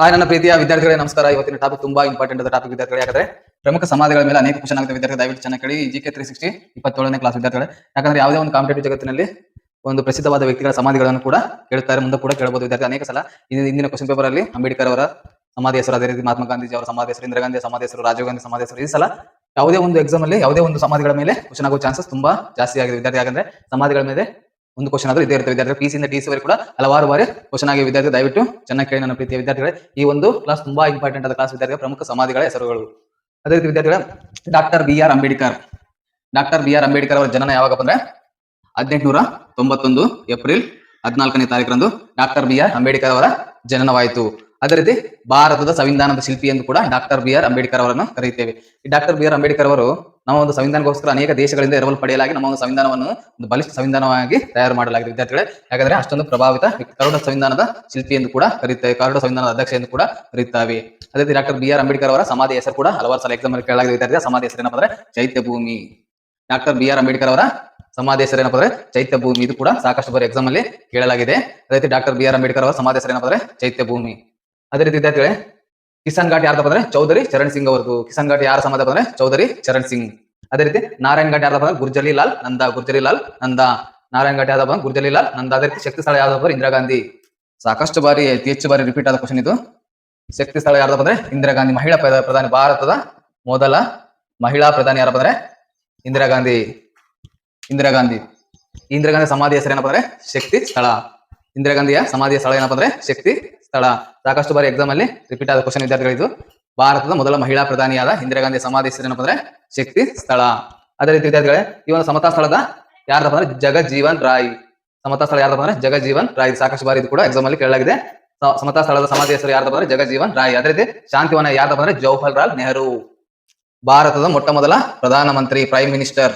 ಆ ನನ್ನ ಪ್ರೀತಿಯ ವಿದ್ಯಾರ್ಥಿಗಳೇ, ನಮಸ್ಕಾರ. ಇವತ್ತಿನ ಟಾಪಿಕ್ ತುಂಬಾ ಇಂಪಾರ್ಟೆಂಟ್ ಟಾಪಿಕ್ ವಿದ್ಯಾರ್ಥಿಗಳು. ಯಾಕಂದ್ರೆ ಪ್ರಮುಖ ಸಮಾಧಿಗಳ ಮೇಲೆ ಅನೇಕ ಕ್ವಶನ್ ಆಗುತ್ತೆ. ವಿದ್ಯಾರ್ಥಿ ದಯವಿಟ್ಟು ಚೆನ್ನಾಗಿ ಕೇಳಿ. ಜಿ ಕೆ ತ್ರೀ ಸಿಕ್ಸ್ಟಿ ಇಪ್ಪತ್ತೇಳನೇ ಕ್ಲಾಸ್ ವಿದ್ಯಾರ್ಥಿಗಳೇ. ಯಾಕಂದ್ರೆ ಯಾವುದೇ ಒಂದು ಕಾಂಪಿಟೇಟಿವ್ ಜಗತ್ತಿನಲ್ಲಿ ಒಂದು ಪ್ರಸಿದ್ಧವಾದ ವ್ಯಕ್ತಿಗಳ ಸಮಾಧಿಗಳನ್ನು ಕೂಡ ಕೇಳ್ತಾರೆ, ಮುಂದೆ ಕೂಡ ಕೇಳಬಹುದು ವಿದ್ಯಾರ್ಥಿ ಅನೇಕ ಸಲ ಇಂದಿನ ಕ್ವಶನ್ ಪೇಪರ್ ಅಲ್ಲಿ ಅಂಬೇಡ್ಕರ್ ಅವರ ಸಮಾಧಿ ಹೆಸರು, ಅದೇ ರೀತಿ ಮಹಾತ್ಮ ಗಾಂಧೀಜಿ ಅವರ ಸಮಾಧಿ ಹೆಸರು, ಇಂದಿರಾ ಗಾಂಧಿ ಸಮಾಧಿ ಹೆಸರು, ರಾಜೀವ್ ಗಾಂಧಿ ಸಮಾಧಿ ಹೆಸರು, ಈ ಸಲ ಯಾವುದೇ ಒಂದು ಎಕ್ಸಾಮ್ ಅಲ್ಲಿ ಯಾವುದೇ ಒಂದು ಸಮಾಧಿಗಳ ಮೇಲೆ ಕ್ವಶನ್ ಆಗೋ ಚಾನ್ಸಸ್ ತುಂಬಾ ಜಾಸ್ತಿ ಆಗಿದೆ. ವಿದ್ಯಾರ್ಥಿ ಯಾಕಂದ್ರೆ ಸಮಾಧಿಗಳ ಮೇಲೆ ಒಂದು ಕ್ವಶನ್ ಆದ್ರೂ ಇದೇ ಇರುತ್ತೆ. ವಿದ್ಯಾರ್ಥಿ ಪಿ ಇಂದ ಟಿ ಸಿ ವರೆಗೂ ಕೂಡ ಹಲವಾರು ಬಾರಿ ಕ್ವಶನ್ ಆಗಿ ವಿದ್ಯಾರ್ಥಿ, ದಯವಿಟ್ಟು ಚೆನ್ನಾಗಿ ಕೇಳಿ ನನ್ನ ಪ್ರೀತಿಯ ವಿದ್ಯಾರ್ಥಿಗಳೇ. ಈ ಒಂದು ಕ್ಲಾಸ್ ತುಂಬಾ ಇಂಪಾರ್ಟೆಂಟ್ ಆದ ಕ್ಲಾಸ್ ವಿದ್ಯಾರ್ಥಿಗಳ ಪ್ರಮುಖ ಸಮಾಧಿಗಳ ಹೆಸರುಗಳು. ಅದೇ ರೀತಿ ವಿದ್ಯಾರ್ಥಿಗಳ doctor B R Ambedkar. Doctor B R Ambedkar ಅವರ ಜನನ ಯಾವಾಗ ಬಂದ್ರೆ? ಹದಿನೆಂಟುನೂರ ತೊಂಬತ್ತೊಂದು ಏಪ್ರಿಲ್ ಹದಿನಾಲ್ಕನೇ ತಾರೀಕರಂದು ಡಾಕ್ಟರ್ ಬಿ ಆರ್ ಅಂಬೇಡ್ಕರ್ ಅವರ ಜನನವಾಯಿತು ಅದೇ ರೀತಿ ಭಾರತದ ಸಂವಿಧಾನದ ಶಿಲ್ಪಿ ಎಂದು ಕೂಡ ಡಾಕ್ಟರ್ ಬಿ ಆರ್ ಅಂಬೇಡ್ಕರ್ ಅವರನ್ನು ಕರೆಯುತ್ತೇವೆ. ಈ ಡಾಕ್ಟರ್ ಬಿ ಆರ್ ಅಂಬೇಡ್ಕರ್ ಅವರು ನಮ್ಮ ಒಂದು ಸಂವಿಧಾನಕ್ಕೋಸ್ಕರ ಅನೇಕ ದೇಶಗಳಿಂದ ಎರವಲು ಪಡೆಯಲಾಗಿ ನಮ್ಮ ಒಂದು ಸಂವಿಧಾನವನ್ನು ಒಂದು ಬಲಿಷ್ಠ ಸಂವಿಧಾನವಾಗಿ ತಯಾರು ಮಾಡಲಾಗಿದೆ ವಿದ್ಯಾರ್ಥಿಗಳೇ. ಯಾಕಂದ್ರೆ ಅಷ್ಟೊಂದು ಪ್ರಭಾವಿತ ಕರುಡ ಸಂವಿಧಾನದ ಶಿಲ್ಪಿ ಎಂದು ಕೂಡ ಕರೆಯುತ್ತೇವೆ ಕರುಡ ಸಂವಿಧಾನದ ಅಧ್ಯಕ್ಷ ಎಂದು ಕೂಡ ಕರೀತಾವೆ. ಅದೇ ರೀತಿ ಡಾಕ್ಟರ್ ಬಿ ಆರ್ ಅಂಬೇಡ್ಕರ್ ಅವರ ಸಮಾಧಿ ಹೆಸರು ಕೂಡ ಹಲವಾರು ಸಲ ಎಕ್ಸಾಮ್ ಕೇಳಲಾಗಿದೆ ವಿದ್ಯಾರ್ಥಿ ಸಮಾಧಿ ಹೆಸರು ಏನಪ್ಪ ಅಂದ್ರೆ ಚೈತ್ಯ ಭೂಮಿ ಡಾಕ್ಟರ್ ಬಿ ಆರ್ ಅಂಬೇಡ್ಕರ್ ಅವರ ಸಮಾಧಿ ಹೆಸರು ಏನಪ್ಪ ಅಂದ್ರೆ ಚೈತ್ಯ ಭೂಮಿ ಇದು ಕೂಡ ಸಾಕಷ್ಟು ಬಾರಿ ಎಕ್ಸಾಮ್ ಅಲ್ಲಿ ಕೇಳಲಾಗಿದೆ. ಅದೇ ರೀತಿ ಡಾಕ್ಟರ್ ಬಿ ಆರ್ ಅಂಬೇಡ್ಕರ್ ಅವರ ಸಮಾಧಿ ಹೆಸರು ಏನಪ್ಪ ಅಂದ್ರೆ ಚೈತ್ಯ ಭೂಮಿ ಅದೇ ರೀತಿ ವಿದ್ಯಾರ್ಥಿಗಳೇ, ಕಿಸಾನ್ ಘಾಟ್ ಯಾರ್ದಪ್ಪ ಅಂದ್ರೆ ಚೌಧರಿ ಚರಣ್ ಸಿಂಗ್ ಅವರದು ಕಿಸಾನ್ ಘಾಟ್ ಯಾರ ಸಮಾಧಪ್ಪ ಅಂದ್ರೆ ಚೌಧರಿ ಚರಣ್ ಸಿಂಗ್. ಅದೇ ರೀತಿ ನಾರಾಯಣ್ ಘಾಟ್ ಯಾರ್ದಪ್ಪ ಅಂದ್ರೆ ಗುರ್ಜಲಿ ಲಾಲ್ ನಂದ ಗುರ್ಜಲಿ ಲಾಲ್ ನಂದ. ನಾರಾಯಣ್ ಘಾಟ್ ಯಾವ್ದಪ್ಪ ಗುರ್ಜಲಿ ಲಾಲ್ ನಂದ. ಅದೇ ರೀತಿ ಶಕ್ತಿ ಸ್ಥಳ ಯಾವ್ದಪ್ಪ ಇಂದಿರಾ ಗಾಂಧಿ. ಸಾಕಷ್ಟು ಬಾರಿ ಅತಿ ಹೆಚ್ಚು ಬಾರಿ ರಿಪೀಟ್ ಆದ ಕ್ವಶನ್ ಇದು. ಶಕ್ತಿ ಸ್ಥಳ ಯಾರ್ದಪ್ಪ ಅಂದ್ರೆ ಇಂದಿರಾ ಗಾಂಧಿ, ಮಹಿಳಾ ಪ್ರಧಾನಿ, ಭಾರತದ ಮೊದಲ ಮಹಿಳಾ ಪ್ರಧಾನಿ ಯಾರಪ್ಪ ಅಂದ್ರೆ ಇಂದಿರಾ ಗಾಂಧಿ. ಇಂದಿರಾ ಗಾಂಧಿ. ಇಂದಿರಾ ಗಾಂಧಿ ಸಮಾಧಿ ಹೆಸರು ಏನಪ್ಪ ಅಂದ್ರೆ ಶಕ್ತಿ ಸ್ಥಳ ಇಂದಿರಾ ಗಾಂಧಿಯ ಸಮಾಧಿಯ ಸ್ಥಳ ಏನಪ್ಪ ಅಂದ್ರೆ ಶಕ್ತಿ ಸ್ಥಳ. ಸಾಕಷ್ಟು ಬಾರಿ ಎಕ್ಸಾಮ್ ಅಲ್ಲಿ ರಿಪೀಟ್ ಆದ ಕ್ವಶನ್ ವಿದ್ಯಾರ್ಥಿಗಳಿದ್ದು, ಭಾರತದ ಮೊದಲ ಮಹಿಳಾ ಪ್ರಧಾನಿಯಾದ ಇಂದಿರಾ ಗಾಂಧಿ ಸಮಾಧಿ ಹೆಸರು ಏನಪ್ಪ ಅಂದ್ರೆ ಶಕ್ತಿ ಸ್ಥಳ. ಅದೇ ರೀತಿ ವಿದ್ಯಾರ್ಥಿಗಳೇ, ಈ ಒಂದು ಸಮತಾ ಸ್ಥಳದ ಯಾರಪ್ಪ ಅಂದ್ರೆ ಜಗಜೀವನ್ ರಾಯ್. ಸಮತಾ ಸ್ಥಳ ಯಾರಪ್ಪ ಅಂದ್ರೆ ಜಗಜೀವನ್ ರಾಯ್. ಸಾಕಷ್ಟು ಬಾರಿ ಇದು ಕೂಡ ಎಕ್ಸಾಮ್ ಅಲ್ಲಿ ಕೇಳಲಾಗಿದೆ. ಸಮತಾ ಸ್ಥಳದ ಸಮಾಧಿ ಹೆಸರು ಯಾರಪ್ಪ ಅಂದ್ರೆ ಜಗಜೀವನ್ ರಾಯ್. ಅದೇ ರೀತಿ ಶಾಂತಿವನ ಯಾರಪ್ಪ ಅಂದ್ರೆ ಜವಾಹರ್ಲಾಲ್ ನೆಹರು. ಭಾರತದ ಮೊಟ್ಟ ಮೊದಲ ಪ್ರಧಾನಮಂತ್ರಿ prime minister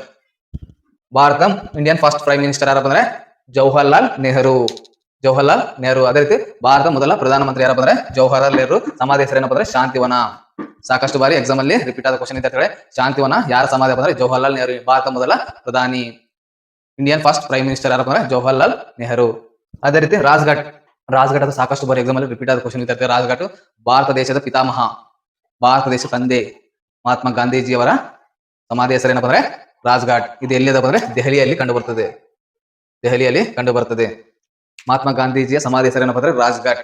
Bharat Indian first prime minister ಯಾರಪ್ಪ ಅಂದ್ರೆ ಜವಾಹರ್ಲಾಲ್ ನೆಹರು. ಜವಾಹರ್ಲಾಲ್ ನೆಹರು. ಅದೇ ರೀತಿ ಭಾರತ ಮೊದಲ ಪ್ರಧಾನಮಂತ್ರಿ ಯಾರಪ್ಪ ಅಂದ್ರೆ ಜವಾಹರ್ಲಾಲ್ ನೆಹರು. ಸಮಾಧಿ ಹೆಸರೇನಪ್ಪ ಅಂದ್ರೆ? ಶಾಂತಿವನ. ಸಾಕಷ್ಟು ಬಾರಿ ಎಕ್ಸಾಮ್ ಅಲ್ಲಿ ರಿಪೀಟ್ ಆದ ಕ್ವಶನ್ ಶಾಂತಿ ಶಾಂತಿವನ ಯಾರ ಸಮಾಧಿ ಅಂದ್ರೆ ಜವಾಹರ್ಲಾಲ್ ನೆಹರು ಭಾರತ ಮೊದಲ ಪ್ರಧಾನಿ. ಇಂಡಿಯನ್ ಫಸ್ಟ್ ಪ್ರೈಮ್ ಮಿನಿಸ್ಟರ್ ಯಾರಪ್ಪ ಅಂದ್ರೆ ಜವಾಹರ್ಲಾಲ್ ನೆಹರು. ಅದೇ ರೀತಿ ರಾಜ್ಘಾಟ್. ರಾಜ್ಘಾಟ್ ಸಾಕಷ್ಟು ಬಾರಿ ಎಕ್ಸಾಮ್ ಅಲ್ಲಿ ರಿಪೀಟ್ ಆದ ಕ್ವಶನ್ ಇದೆ ರಾಜ್ಘಾಟ್. ಭಾರತ ದೇಶದ ಪಿತಾಮಹ. ಭಾರತ ದೇಶ ತಂದೆ ಮಹಾತ್ಮ ಗಾಂಧೀಜಿಯವರ ಸಮಾಧಿ ಹೆಸರೇನಪ್ಪ ಅಂದ್ರೆ? ರಾಜ್ಘಾಟ್. ಇದು ಎಲ್ಲಿದಪ್ಪ ಅಂದ್ರೆ ದೆಹಲಿಯಲ್ಲಿ ಕಂಡು ಬರ್ತದೆ. ದೆಹಲಿಯಲ್ಲಿ ಕಂಡು ಬರ್ತದೆ. ಮಹಾತ್ಮ ಗಾಂಧೀಜಿಯ ಸಮಾಧಿ ಹೆಸರು ಏನಪ್ಪ ಅಂದ್ರೆ ರಾಜ್ಘಾಟ್.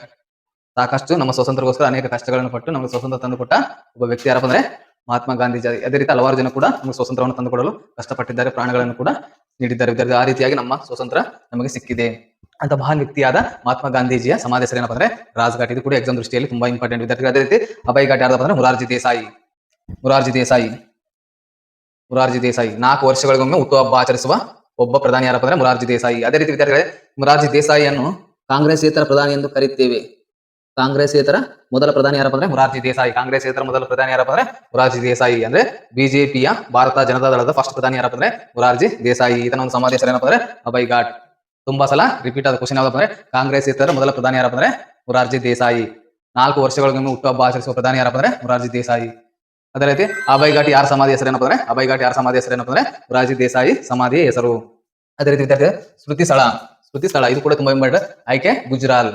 ಸಾಕಷ್ಟು ನಮ್ಮ ಸ್ವಾತಂತ್ರ್ಯಕ್ಕೋಸ್ಕರ ಅನೇಕ ಕಷ್ಟಗಳನ್ನು ಪಟ್ಟು ನಮಗೆ ಸ್ವಾತಂತ್ರ್ಯ ತಂದುಕೊಟ್ಟ ಒಬ್ಬ ವ್ಯಕ್ತಿ ಯಾರಪ್ಪ ಅಂದ್ರೆ ಮಹಾತ್ಮ ಗಾಂಧೀಜಿ. ಅದೇ ರೀತಿ ಹಲವಾರು ಜನ ಕೂಡ ನಮಗೆ ಸ್ವಾತಂತ್ರ್ಯವನ್ನು ತಂದುಕೊಡಲು ಕಷ್ಟಪಟ್ಟಿದ್ದಾರೆ, ಪ್ರಾಣಗಳನ್ನು ಕೂಡ ನೀಡಿದ್ದಾರೆ. ವಿದ್ಯಾರ್ಥಿ, ಆ ರೀತಿಯಾಗಿ ನಮ್ಮ ಸ್ವಾತಂತ್ರ್ಯ ನಮಗೆ ಸಿಕ್ಕಿದೆ. ಅಂತ ಮಹಾನ್ ವ್ಯಕ್ತಿಯಾದ ಮಹಾತ್ಮ ಗಾಂಧೀಜಿಯ ಸಮಾಧಿ ಹೆಸರು ಏನಪ್ಪ ಅಂದ್ರೆ ರಾಜ್ಘಾಟ್. ಇದು ಕೂಡ ಎಕ್ಸಾಮ್ ದೃಷ್ಟಿಯಲ್ಲಿ ತುಂಬಾ ಇಂಪಾರ್ಟೆಂಟ್ ವಿದ್ಯಾರ್ಥಿ ಅದೇ ರೀತಿ ಅಭಯ ಘಾಟ್ ಯಾರಪ್ಪ ಅಂದ್ರೆ ಮುರಾರ್ಜಿ ದೇಸಾಯಿ. ಮುರಾರ್ಜಿ ದೇಸಾಯಿ. ಮುರಾರ್ಜಿ ದೇಸಾಯಿ. ನಾಲ್ಕು ವರ್ಷಗಳಿಗೊಮ್ಮೆ ಹುಟ್ಟುಹಬ್ಬ ಆಚರಿಸುವ ಒಬ್ಬ ಪ್ರಧಾನಿ ಯಾರಪ್ಪ ಅಂದ್ರೆ ಮುರಾರ್ಜಿ ದೇಸಾಯಿ. ಅದೇ ರೀತಿ ವಿದ್ಯಾರ್ಥಿಗಳೇ, ಮುರಾರ್ಜಿ ದೇಸಾಯಿಯನ್ನು ಕಾಂಗ್ರೆಸ್ ಕಾಂಗ್ರೆಸ್ಸೇತರ ಪ್ರಧಾನಿ ಎಂದು ಕರೆಯುತ್ತೇವೆ ಕಾಂಗ್ರೆಸ್ಸೇತರ ಮೊದಲ ಪ್ರಧಾನಿ ಯಾರಪ್ಪ ಅಂದ್ರೆ ಮುರಾರ್ಜಿ ದೇಸಾಯಿ. ಕಾಂಗ್ರೆಸ್ ಕಾಂಗ್ರೆಸ್ಸೇತರ ಮೊದಲ ಪ್ರಧಾನಿ ಯಾರಪ್ಪ ಅಂದ್ರೆ ಮುರಾರ್ಜಿ ದೇಸಾಯಿ. ಅಂದ್ರೆ ಬಿಜೆಪಿಯ ಭಾರತ ಜನತಾ ದಳದ ಫಸ್ಟ್ ಪ್ರಧಾನಿ ಯಾರಪ್ಪ ಅಂದ್ರೆ ಮುರಾರ್ಜಿ ದೇಸಾಯಿ. ಈತನ ಒಂದು ಸಮಾಧಿ ಹೆಸರು ಏನಪ್ಪ ಅಂದ್ರೆ ಅಬೈ ಘಾಟ್. ತುಂಬಾ ಸಲ ರಿಪೀಟ್ ಆದ ಕ್ವಶನ್ ಯಾವ್ದಪ್ಪ ಅಂದ್ರೆ ಕಾಂಗ್ರೆಸ್ಸೇತರ ಮೊದಲ ಪ್ರಧಾನಿ ಯಾರಪ್ಪ ಅಂದ್ರೆ ಮುರಾರ್ಜಿ ದೇಸಾಯಿ. ನಾಲ್ಕು ವರ್ಷಗಳಿಗೊಮ್ಮೆ ಹುಟ್ಟುಹಬ್ಬ ಆಚರಿಸುವ ಪ್ರಧಾನಿ ಯಾರಪ್ಪ ಅಂದ್ರೆ ಮುರಾರ್ಜಿ ದೇಸಾಯಿ. ಅದೇ ರೀತಿ ಅಭಯ್ ಘಾಟ್ ಯಾರ ಸಮಾಧಿ ಹೆಸರು ಏನಪ್ಪ ಅಂದ್ರೆ ಅಭಯ್ ಘಾಟ್ ಯಾರ ಸಮಾಧಿ ಹೆಸರು ಏನಪ್ಪ ಅಂದ್ರೆ ಮುರಾರ್ಜಿ ದೇಸಾಯಿ ಸಮಾಧಿ ಹೆಸರು. ಅದೇ ರೀತಿ ವಿದ್ಯಾರ್ಥಿ ಸ್ಮೃತಿ ಸ್ಥಳ ಸ್ಮೃತಿ ಸ್ಥಳ ಇದು ಕೂಡ ತುಂಬಾ ಇಂಪಾರ್ಟೆಂಟ್ ಆಯ್ಕೆ ಗುಜರಾಲ್.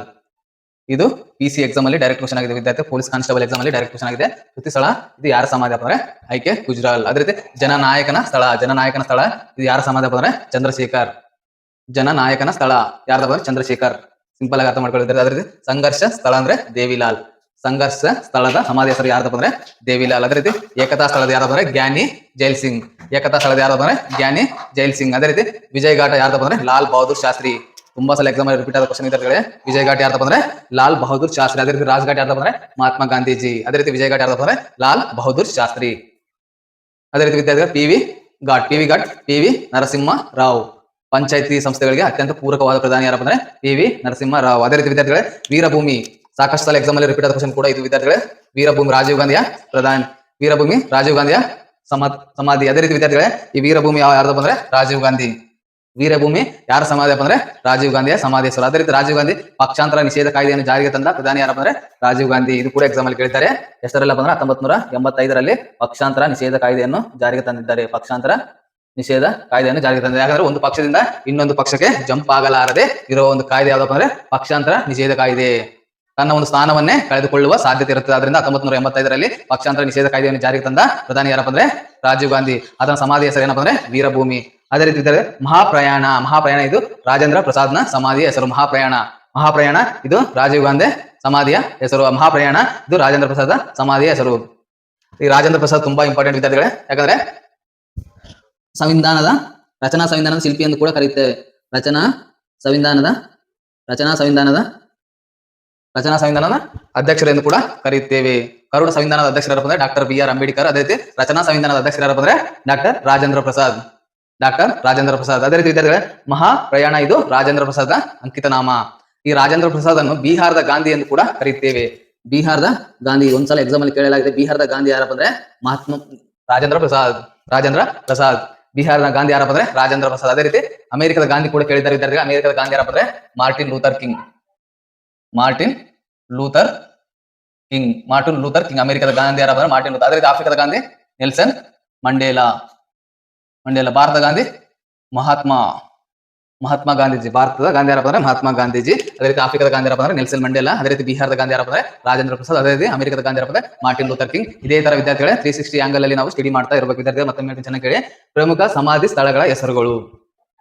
ಇದು ಪಿ ಸಿ ಎಕ್ಸಾಮ್ ಅಲ್ಲಿ ಡೈರೆಕ್ಟ್ ಕ್ವಶನ್ ಆಗಿದೆ ವಿದ್ಯಾರ್ಥಿ. ಪೊಲೀಸ್ ಕಾನ್ಸ್ಟೇಬಲ್ ಎಕ್ಸಾಮ್ ಅಲ್ಲಿ ಡೈರೆಕ್ಟ್ ಕ್ವಶನ್ ಆಗಿದೆ. ಸ್ಮೃತಿ ಸ್ಥಳ ಇದು ಯಾರ ಸಮಾಧಿ ಅಂದ್ರೆ ಆಯ್ಕೆ ಗುಜರಾಲ್. ಅದೇ ರೀತಿ ಜನನಾಯಕನ ಸ್ಥಳ. ಜನನಾಯಕನ ಸ್ಥಳ, ಇದು ಯಾರ ಸಮಾಧಿ ಅಂದ್ರೆ ಚಂದ್ರಶೇಖರ್. ಜನನಾಯಕನ ಸ್ಥಳ. ಯಾರ್ದಪ್ಪ ಅಂದ್ರೆ ಚಂದ್ರಶೇಖರ್. ಸಿಂಪಲ್ ಆಗಿ ಅರ್ಥ ಮಾಡ್ಕೊಳ್ಳಿ ಅದೇ ರೀತಿ ಸಂಘರ್ಷ ಸ್ಥಳ ಅಂದ್ರೆ ದೇವಿಲಾಲ್. ಸಂಘರ್ಷ ಸ್ಥಳದ ಸಮಾಧಿ ಹೆಸರು ಯಾರದಪ್ಪ ಅಂದ್ರೆ ದೇವಿಲಾಲ್ ಅದೇ ರೀತಿ ಏಕತಾ ಸ್ಥಳದ ಯಾರಪ್ಪ ಅಂದ್ರೆ ಜ್ಞಾನಿ ಜೈಲ್ ಸಿಂಗ್. ಏಕತಾ ಸ್ಥಳದ ಯಾರಪ್ಪ ಅಂದ್ರೆ ಜ್ಞಾನಿ ಜೈಲ್ ಸಿಂಗ್. ಅದೇ ರೀತಿ ವಿಜಯ್ ಘಾಟ ಯಾರದಪ್ಪ ಅಂದ್ರೆ ಲಾಲ್ ಬಹದ್ದೂರ್ ಶಾಸ್ತ್ರಿ. ತುಂಬಾ ಸಲ ಎಕ್ಸಾಮ್ ರಿಪೀಟ್ ಆದ ಕ್ವಶನ್ ಇದ್ದಾರೆ ವಿಜಯ್ ಘಾಟ್ ಯಾರಪ್ಪ ಅಂದ್ರೆ ಲಾಲ್ ಬಹದ್ದೂರ್ ಶಾಸ್ತ್ರಿ. ಅದೇ ರೀತಿ ರಾಜ್ ಘಾಟ್ ಯಾರ್ದಪ್ಪ ಅಂದ್ರೆ ಮಹಾತ್ಮ ಗಾಂಧೀಜಿ. ಅದೇ ರೀತಿ ವಿಜಯ್ ಘಾಟ್ ಯಾರ್ದಪ್ಪ ಅಂದ್ರೆ ಲಾಲ್ ಬಹದ್ದೂರ್ ಶಾಸ್ತ್ರಿ. ಅದೇ ರೀತಿ ವಿದ್ಯಾರ್ಥಿಗಳು P V Ghat. P V Ghat, P V Narasimha Rao. ಪಂಚಾಯತಿ ಸಂಸ್ಥೆಗಳಿಗೆ ಅತ್ಯಂತ ಪೂರಕವಾದ ಪ್ರಧಾನಿ ಯಾರಪ್ಪ ಅಂದ್ರೆ ಪಿ ವಿ ನರಸಿಂಹ ರಾವ್. ಅದೇ ರೀತಿ ವಿದ್ಯಾರ್ಥಿಗಳೇ ವೀರಭೂಮಿ. ಸಾಕಷ್ಟು ಸಲ ಎಕ್ಸಾಮ್ ಅಲ್ಲಿ ರಿಪೀಟ್ ಆದ ಕ್ವಶನ್ ಕೂಡ ಇದು ವಿದ್ಯಾರ್ಥಿಗಳೇ. ವೀರಭೂಮಿ ರಾಜೀವ್ ಗಾಂಧಿಯ ಪ್ರಧಾನಿ ವೀರಭೂಮಿ ರಾಜೀವ್ ಗಾಂಧಿಯ ಸಮಾ ಸಮಾಧಿ. ಅದೇ ರೀತಿ ವಿದ್ಯಾರ್ಥಿಗಳೇ, ಈ ವೀರಭೂಮಿ ಯಾವ ಯಾರ್ದಪ್ಪ ಅಂದ್ರೆ ರಾಜೀವ್ ಗಾಂಧಿ. ವೀರಭೂಮಿ ಯಾರ ಸಮಾಧಿ ಅಪ್ಪ ಅಂದ್ರೆ ರಾಜೀವ್ ಗಾಂಧಿಯ ಸಮಾಧಿ ಹೆಸರು ಅದೇ ರೀತಿ ರಾಜೀವ್ ಗಾಂಧಿ ಪಕ್ಷಾಂತರ ನಿಷೇಧ ಕಾಯ್ದೆಯನ್ನು ಜಾರಿಗೆ ತಂದ ಪ್ರಧಾನಿ ಯಾರಪ್ಪ ಅಂದ್ರೆ ರಾಜೀವ್ ಗಾಂಧಿ. ಇದು ಕೂಡ ಎಕ್ಸಾಮ್ ಅಲ್ಲಿ ಕೇಳ್ತಾರೆ. ಹೆಸರಲ್ಲಪ್ಪ ಅಂದ್ರೆ ಹತ್ತೊಂಬತ್ ನೂರ ಎಂಬತ್ತೈದರಲ್ಲಿ ಪಕ್ಷಾಂತರ ನಿಷೇಧ ಕಾಯ್ದೆಯನ್ನು ಜಾರಿಗೆ ತಂದಿದ್ದಾರೆ. ಪಕ್ಷಾಂತರ ನಿಷೇಧ ಕಾಯ್ದೆಯನ್ನು ಜಾರಿಗೆ ತಂದಿದೆ ಯಾಕಂದ್ರೆ ಒಂದು ಪಕ್ಷದಿಂದ ಇನ್ನೊಂದು ಪಕ್ಷಕ್ಕೆ ಜಂಪ್ ಆಗಲಾರದೆ ಇರೋ ಒಂದು ಕಾಯ್ದೆ ಯಾವ್ದಪ್ಪ ಅಂದ್ರೆ ಪಕ್ಷಾಂತರ ನಿಷೇಧ ಕಾಯ್ದೆ. ತನ್ನ ಒಂದು ಸ್ಥಾನವನ್ನೇ ಕಳೆದುಕೊಳ್ಳುವ ಸಾಧ್ಯತೆ ಇರುತ್ತದೆ ಅದರಿಂದ ಹತ್ತೊಂಬತ್ತು ನೂರ ಎಂಬತ್ತೈದರಲ್ಲಿ ಪಕ್ಷಾಂತರ ನಿಷೇಧ ಕಾಯ್ದೆಯನ್ನು ಜಾರಿಗೆ ತಂದ ಪ್ರಧಾನಿ ಯಾರಪ್ಪ ಅಂದ್ರೆ ರಾಜೀವ್ ಗಾಂಧಿ. ಅದರ ಸಮಾಧಿ ಹೆಸರು ಏನಪ್ಪ ಅಂದ್ರೆ ವೀರಭೂಮಿ. ಅದೇ ರೀತಿ ಇದ್ದರೆ ಮಹಾಪ್ರಯಾಣ. ಮಹಾಪ್ರಯಾಣ ಇದು ರಾಜೇಂದ್ರ ಪ್ರಸಾದ್ನ ಸಮಾಧಿಯ ಹೆಸರು ಮಹಾಪ್ರಯಾಣ. ಮಹಾಪ್ರಯಾಣ ಇದು ರಾಜೀವ್ ಗಾಂಧಿ ಸಮಾಧಿಯ ಹೆಸರು. ಮಹಾಪ್ರಯಾಣ ಇದು ರಾಜೇಂದ್ರ ಪ್ರಸಾದ್ ಸಮಾಧಿಯ ಹೆಸರು. ಈ ರಾಜೇಂದ್ರ ಪ್ರಸಾದ್ ತುಂಬಾ ಇಂಪಾರ್ಟೆಂಟ್ ವಿದ್ಯಾರ್ಥಿಗಳೇ. ಯಾಕಂದ್ರೆ ಸಂವಿಧಾನದ ರಚನಾ ಸಂವಿಧಾನದ ಶಿಲ್ಪಿ ಎಂದು ಕೂಡ ಕರೆಯುತ್ತೇವೆ ರಚನಾ ಸಂವಿಧಾನದ ರಚನಾ ಸಂವಿಧಾನದ ರಚನಾ ಸಂವಿಧಾನದ ಅಧ್ಯಕ್ಷರೆಂದು ಕೂಡ ಕರೆಯುತ್ತೇವೆ. ಕರುಡ ಸಂವಿಧಾನದ ಅಧ್ಯಕ್ಷರಪ್ಪ ಅಂದ್ರೆ ಡಾಕ್ಟರ್ ಬಿ ಆರ್ ಅಂಬೇಡ್ಕರ್, ಅದೇ ರೀತಿ ರಚನಾ ಸಂವಿಧಾನದ ಅಧ್ಯಕ್ಷರಪ್ಪ ಅಂದ್ರೆ ಡಾಕ್ಟರ್ ರಾಜೇಂದ್ರ ಪ್ರಸಾದ್. ಡಾಕ್ಟರ್ ರಾಜೇಂದ್ರ ಪ್ರಸಾದ್. ಅದೇ ರೀತಿ ವಿದ್ಯಾರ್ಥಿಗಳೇ, ಮಹಾ ಪ್ರಯಾಣ ಇದು ರಾಜೇಂದ್ರ ಪ್ರಸಾದ್ ಅಂಕಿತನಾಮ. ಈ ರಾಜೇಂದ್ರ ಪ್ರಸಾದ್ ಅನ್ನು ಬಿಹಾರದ ಗಾಂಧಿ ಎಂದು ಕೂಡ ಕರೆಯುತ್ತೇವೆ. ಬಿಹಾರದ ಗಾಂಧಿ, ಒಂದ್ಸಲ ಎಕ್ಸಾಮ್ ಅಲ್ಲಿ ಕೇಳಲಾಗಿದೆ. ಬಿಹಾರದ ಗಾಂಧಿ ಯಾರಪ್ಪ ಅಂದ್ರೆ ಮಹಾತ್ಮ ರಾಜೇಂದ್ರ ಪ್ರಸಾದ್ ರಾಜೇಂದ್ರ ಪ್ರಸಾದ್. ಬಿಹಾರದ ಗಾಂಧಿ ಯಾರಪ್ಪ ಅಂದ್ರೆ ರಾಜೇಂದ್ರ ಪ್ರಸಾದ್. ಅದೇ ರೀತಿ ಅಮೆರಿಕದ ಗಾಂಧಿ ಕೂಡ ಕೇಳಿದ್ದಾರೆ ಅಮೆರಿಕದ ಗಾಂಧಿ ಯಾರಪ್ಪ ಅಂದ್ರೆ Martin Luther King. Martin Luther King Martin Luther King ಅಮೆರಿಕದ ಗಾಂಧಿ ಮಾರ್ಟಿನ್ ಲೂಥರ್ ಅದೇ ಆಫ್ರಿಕಾದ ಗಾಂಧಿ ನೆಲ್ಸನ್ ಮಂಡೇಲಾ ಮಂಡೇಲಾ ಭಾರತದ ಗಾಂಧಿ, ಮಹಾತ್ಮ ಮಹಾತ್ಮ ಗಾಂಧೀಜಿ, ಭಾರತದ ಗಾಂಧಿ ಯಾರಪ್ಪ ಮಹಾತ್ಮ ಗಾಂಧೀಜಿ, ಅದೇ ರೀತಿ ಆಫ್ರಿಕಾದ ಗಾಂಧಿ ಯಾರಪ್ಪ ನೆಲ್ಸನ್ ಮಂಡೇಲಾ ಅದೇ ರೀತಿ ಬಿಹಾರದ ಗಾಂಧಿ ಯಾರಪ್ಪ ರಾಜೇಂದ್ರ ಪ್ರಸಾದ್, ಅದೇ ರೀತಿ ಅಮೆರಿಕದ ಗಾಂಧಿ ಯಾರಪ್ಪ ಮಾರ್ಟಿನ್ ಲೂಥರ್ ಕಿಂಗ್ ಇದೇ ತರ ವಿದ್ಯಾರ್ಥಿಗಳೇ ತ್ರೀ ಸಿಕ್ಸ್ಟಿ ಆಂಗಲ್ ಅಲ್ಲಿ ನಾವು ಸ್ಟಡಿ ಮಾಡ್ತಾ ಇರಬೇಕು ವಿದ್ಯಾರ್ಥಿಗಳು ಮತ್ತೊಮ್ಮೆ ಚೆನ್ನಾಗಿ ಕೇಳಿ. ಪ್ರಮುಖ ಸಮಾಧಿ ಸ್ಥಳಗಳ ಹೆಸರುಗಳು.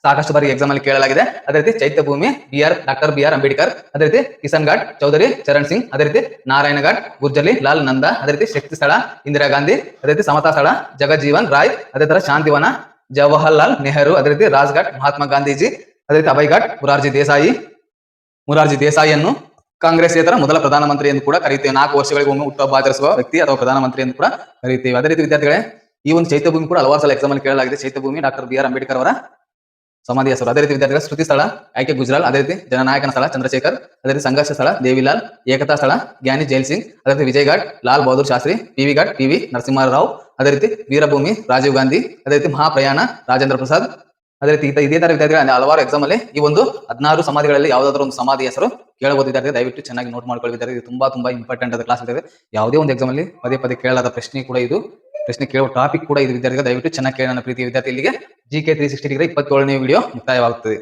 ಸಾಕಷ್ಟು ಬಾರಿ ಎಕ್ಸಾಮ್ ಅಲ್ಲಿ ಕೇಳಲಾಗಿದೆ. ಅದೇ ರೀತಿ Chaityabhoomi B R, doctor B R Ambedkar, ಅದೇ ರೀತಿ ಕಿಸನ್ ಘಾಟ್, ಚೌಧರಿ, ಚರಣ್ ಸಿಂಗ್, ಅದೇ ರೀತಿ ನಾರಾಯಣ ಘಾಟ್, ಗುರ್ಜಲಿ, ಲಾಲ್ ನಂದ, ಅದೇ ರೀತಿ ಶಕ್ತಿ ಸ್ಥಳ, ಇಂದಿರಾ ಗಾಂಧಿ, ಅದೇ ರೀತಿ ಸಮತಾ ಸ್ಥಳ, ಜಗಜೀವನ್ ರಾಯ್, ಅದೇ ತರ ಶಾಂತಿವನ, ಜವಾಹರ್ಲಾಲ್ ನೆಹರು, ಅದೇ ರೀತಿ ರಾಜ್ಘಾಟ್, ಮಹಾತ್ಮ ಗಾಂಧೀಜಿ, ಅದೇ ರೀತಿ ಅಭಯ್ ಘಾಟ್, ಮುರಾರ್ಜಿ ದೇಸಾಯಿ, ಮುರಾರ್ಜಿ ದೇಸಾಯಿಯನ್ನು ಕಾಂಗ್ರೆಸ್ ಇತರ ಮೊದಲ ಪ್ರಧಾನಮಂತ್ರಿ ಎಂದು ಕೂಡ ಕರೀತೇವೆ. ನಾಲ್ಕು ವರ್ಷಗಳಿಗೆ ಒಮ್ಮೆ ಹುಟ್ಟುಹಬ್ಬ ಆಚರಿಸುವ ವ್ಯಕ್ತಿ ಅಥವಾ ಪ್ರಧಾನಮಂತ್ರಿ ಎಂದು ಕೂಡ ಕರೀತೇವೆ. ಅದೇ ರೀತಿ ವಿದ್ಯಾರ್ಥಿಗಳೇ, ಈ ಒಂದು ಚೈತ್ಯಭೂಮಿ ಕೂಡ ಹಲವಾರು ಸಲ ಎಕ್ಸಾಮ್ ಅಲ್ಲಿ ಕೇಳಲಾಗಿದೆ. Chaityabhoomi doctor B R Ambedkar ಅವರ ಸಮಾಧಿ ಹೆಸರು ಅದೇ ರೀತಿ ವಿದ್ಯಾರ್ಥಿಗಳ ಸ್ಮೃತಿ ಸ್ಥಳ, ಆಯ್ಕೆ ಗುಜರಾಲ್, ಅದೇ ರೀತಿ ಜನನಾಯಕನ ಸ್ಥಳ, ಚಂದ್ರಶೇಖರ್, ಅದೇ ರೀತಿ ಸಂಘರ್ಷ ಸ್ಥಳ, ದೇವಿಲಾಲ್, ಏಕತಾ ಸ್ಥಳ, ಜ್ಞಾನಿ ಜೈಲ್ ಸಿಂಗ್, ಅದೇ ರೀತಿ Vijay Ghat Lal Bahadur Shastri, P V Ghat, P V Narasimha Rao, ಅದೇ ರೀತಿ ವೀರಭೂಮಿ, ರಾಜೀವ್ ಗಾಂಧಿ, ಅದೇ ರೀತಿ ಮಹಾಪ್ರಯಾಣ, ರಾಜೇಂದ್ರ ಪ್ರಸಾದ್, ಅದೇ ರೀತಿ ಇದ- ತರ ವಿದ್ಯಾರ್ಥಿಗಳ ಹಲವಾರು ಎಕ್ಸಾಮ್ ಅಲ್ಲಿ ಈ ಒಂದು ಹದಿನಾರು ಸಮಾಧಿಗಳಲ್ಲಿ ಯಾವ್ದಾದ್ರು ಒಂದು ಸಮಾಧಿ ಹೆಸರು ಕೇಳಬಹುದು ವಿದ್ಯಾರ್ಥಿ ದಯವಿಟ್ಟು ಚೆನ್ನಾಗಿ ನೋಟ್ ಮಾಡ್ಕೊಳ್ಳಿ ವಿದ್ಯಾರ್ಥಿ. ತುಂಬಾ ತುಂಬಾ ಇಂಪಾರ್ಟೆಂಟ್ ಆದ ಕ್ಲಾಸ್ ಇದೆ ಯಾವುದೇ ಒಂದು ಎಕ್ಸಾಮ್ ಅಲ್ಲಿ ಪದೇ ಪದೇ ಕೇಳಲಾದ ಪ್ರಶ್ನೆ ಕೂಡ ಇದು. ಪ್ರಶ್ನೆ ಕೇಳುವ ಟಾಪಿಕ್ ಕೂಡ ಇದು ವಿದ್ಯಾರ್ಥಿಗಳು ದಯವಿಟ್ಟು ಚೆನ್ನಾಗಿ ಕೇಳಿ ನನ್ನ ಪ್ರೀತಿ ವಿದ್ಯಾರ್ಥಿ ಇಲ್ಲಿಗೆ G K three sixty degree ಇಪ್ಪತ್ತೇಳನೇ ವಿಡಿಯೋ ಮುಕ್ತಾಯವಾಗುತ್ತದೆ